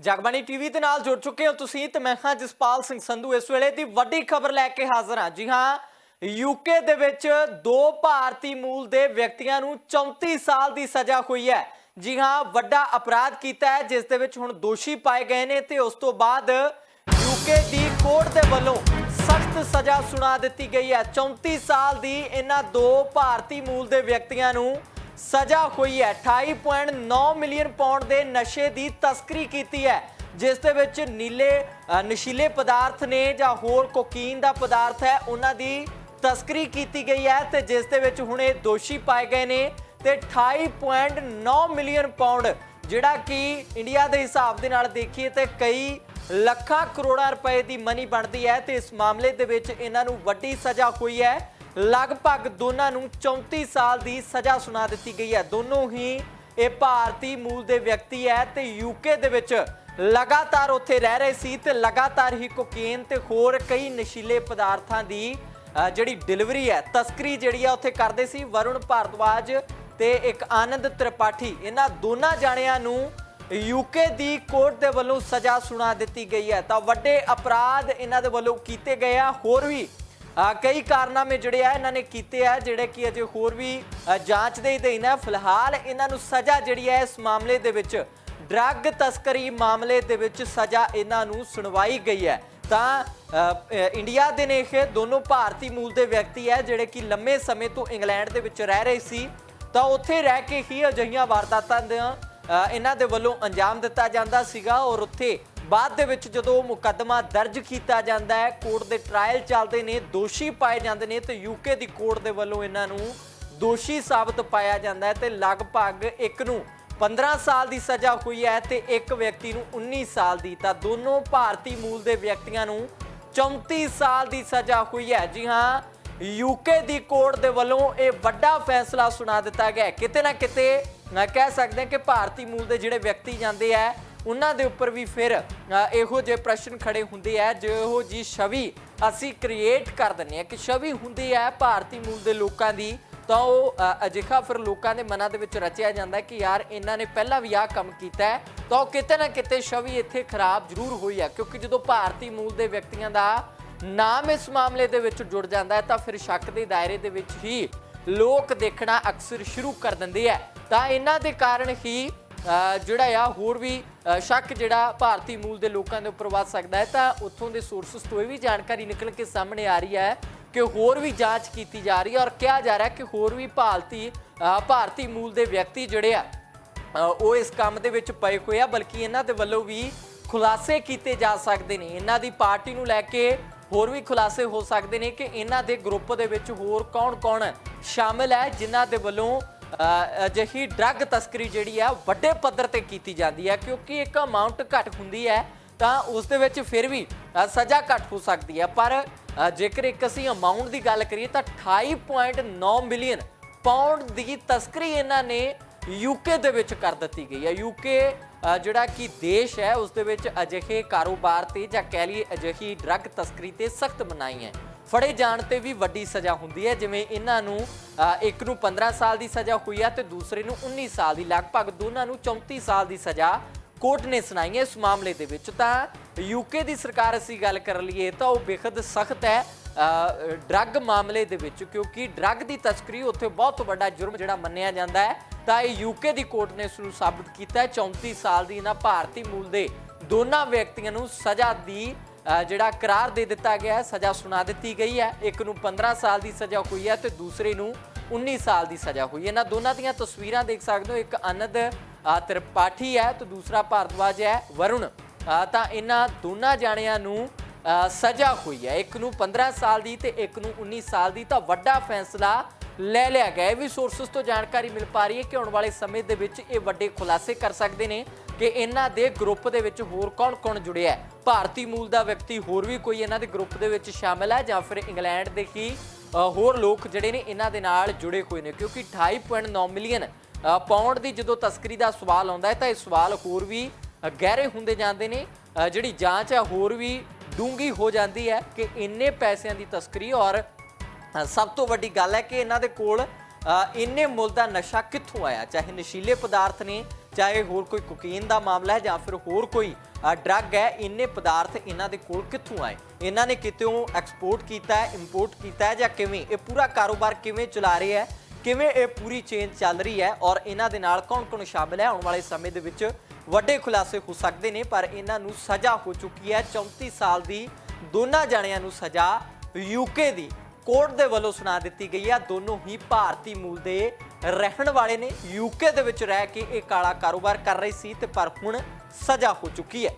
Jagbani TV ਦੇ ਨਾਲ ਜੁੜ ਚੁੱਕੇ ਹੋ ਤੁਸੀਂ ਤੇ ਮੈਂ ਹਾਂ ਜਸਪਾਲ ਸਿੰਘ ਸੰਧੂ। ਇਸ ਵੇਲੇ ਦੀ ਵੱਡੀ ਖਬਰ ਲੈ ਕੇ ਹਾਜ਼ਰ ਹਾਂ। ਜੀ ਹਾਂ ਯੂਕੇ ਦੇ ਵਿੱਚ ਦੋ ਭਾਰਤੀ ਮੂਲ ਦੇ ਵਿਅਕਤੀਆਂ ਨੂੰ 34 ਸਾਲ ਦੀ ਸਜ਼ਾ ਹੋਈ ਹੈ। ਜੀ ਹਾਂ, ਵੱਡਾ ਅਪਰਾਧ ਕੀਤਾ ਹੈ, ਜਿਸ ਦੇ ਵਿੱਚ ਹੁਣ ਦੋਸ਼ੀ ਪਾਏ ਗਏ ਨੇ ਤੇ ਉਸ ਤੋਂ ਬਾਅਦ ਯੂਕੇ ਦੀ ਕੋਰਟ ਦੇ ਵੱਲੋਂ ਸਖਤ ਸਜ਼ਾ ਸੁਣਾ ਦਿੱਤੀ ਗਈ ਹੈ। 34 ਸਾਲ ਦੀ ਇਹਨਾਂ ਦੋ ਭਾਰਤੀ ਮੂਲ ਦੇ ਵਿਅਕਤੀਆਂ ਨੂੰ ਸਜ਼ਾ ਹੋਈ ਹੈ। 28.9 ਮਿਲੀਅਨ ਪਾਉਂਡ ਦੇ ਨਸ਼ੇ ਦੀ ਤਸਕਰੀ ਕੀਤੀ ਹੈ, ਜਿਸ ਦੇ ਵਿੱਚ ਨੀਲੇ ਨਸ਼ੀਲੇ ਪਦਾਰਥ ਨੇ ਜਾਂ ਹੋਰ ਕੋਕੀਨ ਦਾ ਪਦਾਰਥ ਹੈ, ਉਹਨਾਂ ਦੀ ਤਸਕਰੀ ਕੀਤੀ ਗਈ ਹੈ ਤੇ ਜਿਸ ਦੇ ਵਿੱਚ ਹੁਣ ਇਹ ਦੋਸ਼ੀ ਪਾਏ ਗਏ ਨੇ ਤੇ 28.9 ਮਿਲੀਅਨ ਪਾਉਂਡ ਜਿਹੜਾ ਕਿ ਇੰਡੀਆ ਦੇ ਹਿਸਾਬ ਦੇ ਨਾਲ ਦੇਖੀਏ ਤੇ ਕਈ ਲੱਖਾਂ ਕਰੋੜਾਂ ਰੁਪਏ ਦੀ ਮਨੀ ਬਣਦੀ ਹੈ ਤੇ ਇਸ ਮਾਮਲੇ ਦੇ ਵਿੱਚ ਇਹਨਾਂ ਨੂੰ ਵੱਡੀ ਸਜ਼ਾ ਹੋਈ ਹੈ। ਲਗਭਗ ਦੋਨਾਂ ਨੂੰ 34 ਸਾਲ ਦੀ ਸਜ਼ਾ ਸੁਣਾ ਦਿੱਤੀ ਗਈ ਹੈ। ਦੋਨੋਂ ਹੀ ਇਹ ਭਾਰਤੀ ਮੂਲ ਦੇ ਵਿਅਕਤੀ ਹੈ ਤੇ ਯੂਕੇ ਦੇ ਵਿੱਚ ਲਗਾਤਾਰ ਉੱਥੇ ਰਹਿ ਰਹੇ ਸੀ ਤੇ ਲਗਾਤਾਰ ਹੀ ਕੋਕੇਨ ਤੇ ਹੋਰ ਕਈ ਨਸ਼ੀਲੇ ਪਦਾਰਥਾਂ ਦੀ ਜਿਹੜੀ ਡਿਲੀਵਰੀ ਹੈ, ਤਸਕਰੀ ਜਿਹੜੀ ਆ ਉੱਥੇ ਕਰਦੇ ਸੀ ਵਰੁਣ ਭਾਰਦਵਾਜ ਤੇ ਇੱਕ ਆਨੰਦ ਤ੍ਰਿਪਾਠੀ। ਇਹਨਾਂ ਦੋਨਾਂ ਜਾਣਿਆਂ ਨੂੰ ਯੂਕੇ ਦੀ ਕੋਰਟ ਦੇ ਵੱਲੋਂ ਸਜ਼ਾ ਸੁਣਾ ਦਿੱਤੀ ਗਈ ਹੈ। ਤਾਂ ਵੱਡੇ ਅਪਰਾਧ ਇਹਨਾਂ ਦੇ ਵੱਲੋਂ ਕੀਤੇ ਗਏ ਆ। ਹੋਰ ਵੀ ਕਈ ਕਾਰਨਾਮੇ ਜਿਹੜੇ ਆ ਇਹਨਾਂ ਨੇ ਕੀਤੇ ਆ, ਜਿਹੜੇ ਕਿ ਅਜੇ ਹੋਰ ਵੀ ਜਾਂਚ ਦੇ ਅਧੀਨ ਹੈ ਫਿਲਹਾਲ ਇਹਨਾਂ ਨੂੰ ਸਜ਼ਾ ਜਿਹੜੀ ਹੈ ਇਸ ਮਾਮਲੇ ਦੇ ਵਿੱਚ, ਡਰੱਗ ਤਸਕਰੀ ਮਾਮਲੇ ਦੇ ਵਿੱਚ ਸਜ਼ਾ ਇਹਨਾਂ ਨੂੰ ਸੁਣਵਾਈ ਗਈ ਹੈ। ਤਾਂ ਇੰਡੀਆ ਦੇ ਨੇ ਇਹ ਦੋਨੋਂ ਭਾਰਤੀ ਮੂਲ ਦੇ ਵਿਅਕਤੀ ਹੈ, ਜਿਹੜੇ ਕਿ ਲੰਮੇ ਸਮੇਂ ਤੋਂ ਇੰਗਲੈਂਡ ਦੇ ਵਿੱਚ ਰਹਿ ਰਹੇ ਸੀ। ਤਾਂ ਉੱਥੇ ਰਹਿ ਕੇ ਹੀ ਅਜਿਹੀਆਂ ਵਾਰਦਾਤਾਂ ਦਾ ਇਹਨਾਂ ਦੇ ਵੱਲੋਂ ਅੰਜਾਮ ਦਿੱਤਾ ਜਾਂਦਾ ਸੀਗਾ ਔਰ ਉੱਥੇ ਬਾਅਦ ਦੇ ਵਿੱਚ ਜਦੋਂ ਮੁਕੱਦਮਾ ਦਰਜ ਕੀਤਾ ਜਾਂਦਾ ਹੈ, ਕੋਰਟ ਦੇ ਟ੍ਰਾਇਲ ਚੱਲਦੇ ਨੇ, ਦੋਸ਼ੀ ਪਾਏ ਜਾਂਦੇ ਨੇ ਤੇ ਯੂਕੇ ਦੀ ਕੋਰਟ ਦੇ ਵੱਲੋਂ ਇਹਨਾਂ ਨੂੰ ਦੋਸ਼ੀ ਸਾਬਤ ਪਾਇਆ ਜਾਂਦਾ ਹੈ ਤੇ ਲਗਭਗ ਇੱਕ ਨੂੰ 15 ਸਾਲ ਦੀ ਸਜ਼ਾ ਹੋਈ ਹੈ ਤੇ ਇੱਕ ਵਿਅਕਤੀ ਨੂੰ 19 ਸਾਲ ਦੀ। ਤਾਂ ਦੋਨੋਂ ਭਾਰਤੀ ਮੂਲ ਦੇ ਵਿਅਕਤੀਆਂ ਨੂੰ 34 ਸਾਲ ਦੀ ਸਜ਼ਾ ਹੋਈ ਹੈ। ਜੀ ਹਾਂ ਯੂਕੇ ਦੀ ਕੋਰਟ ਦੇ ਵੱਲੋਂ ਇਹ ਵੱਡਾ ਫੈਸਲਾ ਸੁਣਾ ਦਿੱਤਾ ਗਿਆ ਕਿਤੇ ਨਾ ਕਿਤੇ ਕਹਿ ਸਕਦੇ ਹਾਂ ਕਿ ਭਾਰਤੀ ਮੂਲ ਦੇ ਜਿਹੜੇ ਵਿਅਕਤੀ ਜਾਂਦੇ ਆ, ਉਹਨਾਂ ਦੇ ਉੱਪਰ ਵੀ ਫਿਰ ਇਹੋ ਜਿਹੇ ਪ੍ਰਸ਼ਨ ਖੜੇ ਹੁੰਦੇ ਆ, ਜਿਹੋ ਜੀ ਛਵੀ ਅਸੀਂ ਕ੍ਰੀਏਟ ਕਰ ਦਿੰਦੇ ਆ। ਕਿ ਛਵੀ ਹੁੰਦੀ ਹੈ ਭਾਰਤੀ ਮੂਲ ਦੇ ਲੋਕਾਂ ਦੀ, ਤਾਂ ਉਹ ਅਜਿਹਾ ਫਿਰ ਲੋਕਾਂ ਦੇ ਮਨਾਂ ਦੇ ਵਿੱਚ ਰਚਿਆ ਜਾਂਦਾ ਕਿ ਯਾਰ ਇਹਨਾਂ ਨੇ ਪਹਿਲਾਂ ਵੀ ਆਹ ਕੰਮ ਕੀਤਾ ਹੈ, ਤਾਂ ਉਹ ਕਿਤੇ ਨਾ ਕਿਤੇ ਛਵੀ ਇੱਥੇ ਖਰਾਬ ਜ਼ਰੂਰ ਹੋਈ ਹੈ ਕਿਉਂਕਿ ਜਦੋਂ ਭਾਰਤੀ ਮੂਲ ਦੇ ਵਿਅਕਤੀਆਂ ਦਾ ਨਾਮ ਇਸ ਮਾਮਲੇ ਦੇ ਵਿੱਚ ਜੁੜ ਜਾਂਦਾ ਹੈ ਤਾਂ ਫਿਰ ਸ਼ੱਕ ਦੇ ਦਾਇਰੇ ਦੇ ਵਿੱਚ ਹੀ ਲੋਕ ਦੇਖਣਾ ਅਕਸਰ ਸ਼ੁਰੂ ਕਰ ਦਿੰਦੇ ਹੈ ਤਾਂ ਇਹਨਾਂ ਦੇ ਕਾਰਨ ਹੀ ਜਿਹੜਾ ਆ, ਹੋਰ ਵੀ ਸ਼ੱਕ ਜਿਹੜਾ ਭਾਰਤੀ ਮੂਲ ਦੇ ਲੋਕਾਂ ਦੇ ਉੱਪਰ ਵੱਧ ਸਕਦਾ ਹੈ। ਤਾਂ ਉੱਥੋਂ ਦੇ ਸੋਰਸਸ ਤੋਂ ਇਹ ਵੀ ਜਾਣਕਾਰੀ ਨਿਕਲ ਕੇ ਸਾਹਮਣੇ ਆ ਰਹੀ ਹੈ ਕਿ ਹੋਰ ਵੀ ਜਾਂਚ ਕੀਤੀ ਜਾ ਰਹੀ ਹੈ ਔਰ ਕਿਹਾ ਜਾ ਰਿਹਾ ਕਿ ਹੋਰ ਵੀ ਭਾਰਤੀ ਭਾਰਤੀ ਮੂਲ ਦੇ ਵਿਅਕਤੀ ਜਿਹੜੇ ਆ ਉਹ ਇਸ ਕੰਮ ਦੇ ਵਿੱਚ ਪਏ ਹੋਏ ਆ। ਬਲਕਿ ਇਹਨਾਂ ਦੇ ਵੱਲੋਂ ਵੀ ਖੁਲਾਸੇ ਕੀਤੇ ਜਾ ਸਕਦੇ ਨੇ। ਇਹਨਾਂ ਦੀ ਪਾਰਟੀ ਨੂੰ ਲੈ ਕੇ ਹੋਰ ਵੀ ਖੁਲਾਸੇ ਹੋ ਸਕਦੇ ਨੇ ਕਿ ਇਹਨਾਂ ਦੇ ਗਰੁੱਪ ਦੇ ਵਿੱਚ ਹੋਰ ਕੌਣ-ਕੌਣ ਸ਼ਾਮਿਲ ਹੈ, ਜਿਨ੍ਹਾਂ ਦੇ ਵੱਲੋਂ ਅਜਿਹੀ ਡਰੱਗ ਤਸਕਰੀ ਜਿਹੜੀ ਆ, ਵੱਡੇ ਪੱਧਰ ਤੇ ਕੀਤੀ ਜਾਂਦੀ ਹੈ। ਕਿਉਂਕਿ ਇੱਕ ਅਮਾਉਂਟ ਘੱਟ ਹੁੰਦੀ ਹੈ, ਤਾਂ ਉਸ ਦੇ ਵਿੱਚ ਫਿਰ ਵੀ ਸਜ਼ਾ ਘੱਟ ਹੋ ਸਕਦੀ ਹੈ। ਪਰ ਜੇਕਰ ਇੱਕ ਅਸੀਂ ਅਮਾਉਂਟ ਦੀ ਗੱਲ ਕਰੀਏ, ਤਾਂ 28.9 ਮਿਲੀਅਨ ਪਾਉਂਡ ਦੀ ਤਸਕਰੀ ਇਹਨਾਂ ਨੇ ਯੂਕੇ ਦੇ ਵਿੱਚ ਕਰ ਦਿੱਤੀ ਗਈ ਹੈ। ਯੂਕੇ ਜਿਹੜਾ ਕਿ ਦੇਸ਼ ਹੈ, ਉਸ ਦੇ ਵਿੱਚ ਅਜਿਹੇ ਕਾਰੋਬਾਰ ਤੇ ਜਾਂ ਕਹਿ ਲਈਏ ਅਜਿਹੀ ਡਰੱਗ ਤਸਕਰੀ ਤੇ ਸਖਤ ਬਣਾਈ ਹੈ। ਫੜੇ ਜਾਣ ਤੇ ਵੀ ਵੱਡੀ ਸਜ਼ਾ ਹੁੰਦੀ ਹੈ, ਜਿਵੇਂ ਇਹਨਾਂ ਨੂੰ ਇੱਕ ਨੂੰ 15 ਸਾਲ ਦੀ ਸਜ਼ਾ ਹੋਈ ਹੈ ਤੇ ਦੂਸਰੇ ਨੂੰ 19 ਸਾਲ ਦੀ। ਲਗਭਗ ਦੋਨਾਂ ਨੂੰ 34 ਸਾਲ ਦੀ ਸਜ਼ਾ ਕੋਰਟ ਨੇ ਸੁਣਾਈ ਹੈ ਇਸ ਮਾਮਲੇ ਦੇ ਵਿੱਚ। ਤਾਂ ਯੂਕੇ ਦੀ ਸਰਕਾਰ ਅਸੀਂ ਗੱਲ ਕਰ ਲਈਏ ਤਾਂ ਉਹ ਬੇਖਦ ਸਖਤ ਹੈ। ਡਰੱਗ ਮਾਮਲੇ ਦੇ ਵਿੱਚ, ਕਿਉਂਕਿ ਡਰੱਗ ਦੀ ਤਸਕਰੀ ਉੱਥੇ ਬਹੁਤ ਵੱਡਾ ਜੁਰਮ ਜਿਹੜਾ ਮੰਨਿਆ ਜਾਂਦਾ ਹੈ। ਤਾਂ ਇਹ ਯੂਕੇ ਦੀ ਕੋਰਟ ਨੇ ਇਸ ਨੂੰ ਸਾਬਤ ਕੀਤਾ ਹੈ। 34 ਸਾਲ ਦੀ ਇਹਨਾਂ ਭਾਰਤੀ ਮੂਲ ਦੇ ਦੋਨਾਂ ਵਿਅਕਤੀਆਂ ਨੂੰ ਸਜ਼ਾ ਦੀ ਜਿਹੜਾ ਕਰਾਰ ਦੇ ਦਿੱਤਾ ਗਿਆ ਹੈ, ਸਜ਼ਾ ਸੁਣਾ ਦਿੱਤੀ ਗਈ ਹੈ। ਇੱਕ ਨੂੰ 15 ਸਾਲ ਦੀ ਸਜ਼ਾ ਹੋਈ ਹੈ ਤੇ ਦੂਸਰੇ ਨੂੰ 19 ਸਾਲ ਦੀ ਸਜ਼ਾ ਹੋਈ ਹੈ। ਇਹਨਾਂ ਦੋਨਾਂ ਦੀਆਂ ਤਸਵੀਰਾਂ ਦੇਖ ਸਕਦੇ ਹੋ। ਇੱਕ ਆਨੰਦ ਤ੍ਰਿਪਾਠੀ ਹੈ ਤੇ ਦੂਸਰਾ ਭਾਰਦਵਾਜ ਹੈ, ਵਰੁਣ। ਤਾਂ ਇਹਨਾਂ ਦੋਨਾਂ ਜਾਣਿਆਂ ਨੂੰ ਸਜ਼ਾ ਹੋਈ ਹੈ। ਇੱਕ ਨੂੰ 15 ਸਾਲ ਦੀ ਤੇ ਇੱਕ ਨੂੰ 19 ਸਾਲ ਦੀ। ਤਾਂ ਵੱਡਾ ਫੈਸਲਾ ਲੈ ਲਿਆ ਗਿਆ। ਇਹ ਵੀ ਸੋਰਸਸ ਤੋਂ ਜਾਣਕਾਰੀ ਮਿਲ ਪਾ ਰਹੀ ਹੈ ਕਿ ਆਉਣ ਵਾਲੇ ਸਮੇਂ ਦੇ ਵਿੱਚ ਇਹ ਵੱਡੇ ਖੁਲਾਸੇ ਕਰ ਸਕਦੇ ਨੇ ਕਿ ਇਹਨਾਂ ਦੇ ਗਰੁੱਪ ਦੇ ਵਿੱਚ ਹੋਰ ਕੌਣ-ਕੌਣ ਜੁੜਿਆ ਹੈ। ਭਾਰਤੀ ਮੂਲ ਦਾ ਵਿਅਕਤੀ ਹੋਰ ਵੀ ਕੋਈ ਇਹਨਾਂ ਦੇ ਗਰੁੱਪ ਦੇ ਵਿੱਚ ਸ਼ਾਮਿਲ ਹੈ ਜਾਂ ਫਿਰ ਇੰਗਲੈਂਡ ਦੇ ਹੀ ਹੋਰ ਲੋਕ ਜਿਹੜੇ ਨੇ ਇਹਨਾਂ ਦੇ ਨਾਲ ਜੁੜੇ ਹੋਏ ਨੇ। ਕਿਉਂਕਿ 28.9 ਮਿਲੀਅਨ ਅ, ਪਾਉਂਡ ਦੀ ਜਦੋਂ ਤਸਕਰੀ ਦਾ ਸਵਾਲ ਆਉਂਦਾ ਹੈ ਤਾਂ ਇਹ ਸਵਾਲ ਹੋਰ ਵੀ ਗਹਿਰੇ ਹੁੰਦੇ ਜਾਂਦੇ ਨੇ। ਜਿਹੜੀ ਜਾਂਚ ਹੈ ਹੋਰ ਵੀ ਡੂੰਗੀ ਹੋ ਜਾਂਦੀ ਹੈ ਕਿ ਇੰਨੇ ਪੈਸਿਆਂ ਦੀ ਤਸਕਰੀ ਔਰ ਸਭ ਤੋਂ ਵੱਡੀ ਗੱਲ ਹੈ ਕਿ ਇਹਨਾਂ ਦੇ ਕੋਲ ਇੰਨੇ ਮੁੱਲ ਦਾ ਨਸ਼ਾ ਕਿੱਥੋਂ ਆਇਆ? ਚਾਹੇ ਨਸ਼ੀਲੇ ਪਦਾਰਥ ਨੇ, ਚਾਹੇ ਹੋਰ ਕੋਈ ਕੋਕੇਨ ਦਾ ਮਾਮਲਾ ਹੈ ਜਾਂ ਫਿਰ ਹੋਰ ਕੋਈ ਡਰੱਗ ਹੈ, ਇੰਨੇ ਪਦਾਰਥ ਇਹਨਾਂ ਦੇ ਕੋਲ ਕਿੱਥੋਂ ਆਏ? ਇਹਨਾਂ ਨੇ ਕਿਤੇੋਂ ਐਕਸਪੋਰਟ ਕੀਤਾ ਹੈ, ਇੰਪੋਰਟ ਕੀਤਾ ਹੈ ਜਾਂ ਕਿਵੇਂ? ਇਹ ਪੂਰਾ ਕਾਰੋਬਾਰ ਕਿਵੇਂ ਚਲਾ ਰਹੇ ਹੈ? ਕਿਵੇਂ ਇਹ ਪੂਰੀ ਚੇਨ ਚੱਲ ਰਹੀ ਹੈ ਔਰ ਇਹਨਾਂ ਦੇ ਨਾਲ ਕੌਣ-ਕੌਣ ਸ਼ਾਮਿਲ ਹੈ? ਆਉਣ ਵਾਲੇ ਸਮੇਂ ਦੇ ਵਿੱਚ ਵੱਡੇ ਖੁਲਾਸੇ ਹੋ ਸਕਦੇ ਨੇ, ਪਰ ਇਹਨਾਂ ਨੂੰ ਸਜ਼ਾ ਹੋ ਚੁੱਕੀ ਹੈ। 34 ਸਾਲ ਦੀ ਦੋਨਾਂ ਜਣਿਆਂ ਨੂੰ ਸਜ਼ਾ ਯੂਕੇ ਦੀ ਕੋਰਟ ਦੇ ਵੱਲੋਂ ਸੁਣਾ ਦਿੱਤੀ ਗਈ ਹੈ। ਦੋਨੋਂ ਹੀ ਭਾਰਤੀ ਮੂਲ ਦੇ ਰਹਿਣ ਵਾਲੇ ਨੇ। ਯੂਕੇ ਦੇ ਵਿੱਚ ਰਹਿ ਕੇ ਇਹ ਕਾਲਾ ਕਾਰੋਬਾਰ ਕਰ ਰਹੀ ਸੀ ਤੇ ਪਰ ਹੁਣ ਸਜ਼ਾ ਹੋ ਚੁੱਕੀ ਹੈ।